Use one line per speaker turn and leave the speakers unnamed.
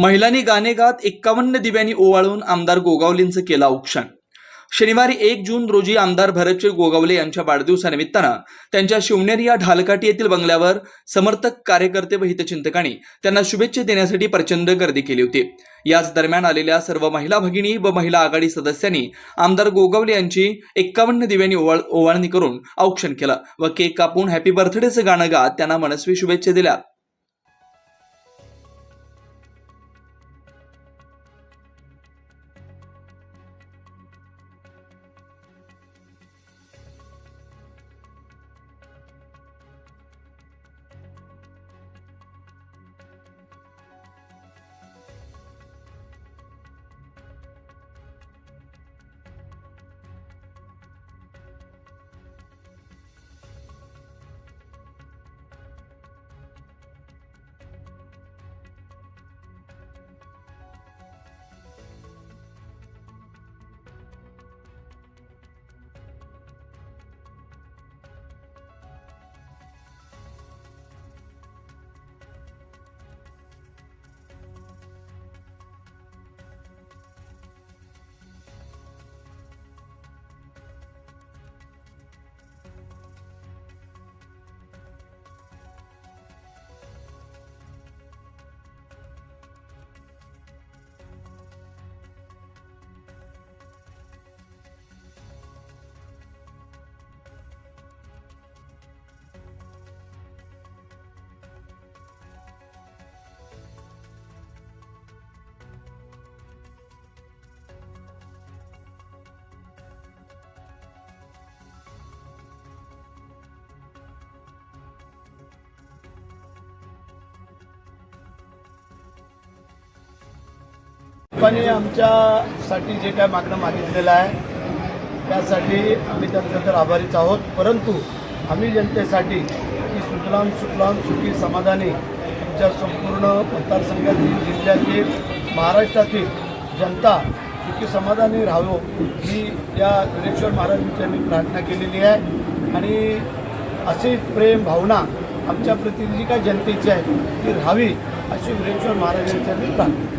महिलांनी गाणे गात एक्कावन्न दिव्यांनी ओवाळून आमदार गोगावलेंचं केलं औक्षण. शनिवारी एक जून रोजी आमदार भरतशीर गोगावले यांच्या वाढदिवसानिमित्तानं त्यांच्या शिवनेरी या ढालकाठी येथील बंगल्यावर समर्थक कार्यकर्ते व हितचिंतकांनी त्यांना शुभेच्छा देण्यासाठी प्रचंड गर्दी केली होती. याच दरम्यान आलेल्या सर्व महिला भगिनी व महिला आघाडी सदस्यांनी आमदार गोगावले यांची एक्कावन्न दिव्यांनी ओवाळ ओवाळणी करून औक्षण केलं व केक कापून हॅपी बर्थडेचं गाणं गात त्यांना मनस्वी शुभेच्छा दिल्या.
लोकांनी आमच्यासाठी जे काय मागणं मागितलेलं आहे त्यासाठी आम्ही त्यांचं तर आभारीच आहोत. परंतु आम्ही जनतेसाठी की सुजलाम सुफलाम सुखी समाधानी आमच्या संपूर्ण मतदारसंघातील जिल्ह्यातील महाराष्ट्रातील जनता सुखी समाधानी राहावं ही या विरेश्वर महाराजांची आम्ही प्रार्थना केलेली आहे. आणि अशी प्रेम भावना आमच्या प्रतिनिधी जी काय जनतेची आहे ती राहावी अशी विरेश्वर महाराजांची आम्ही प्रार्थना.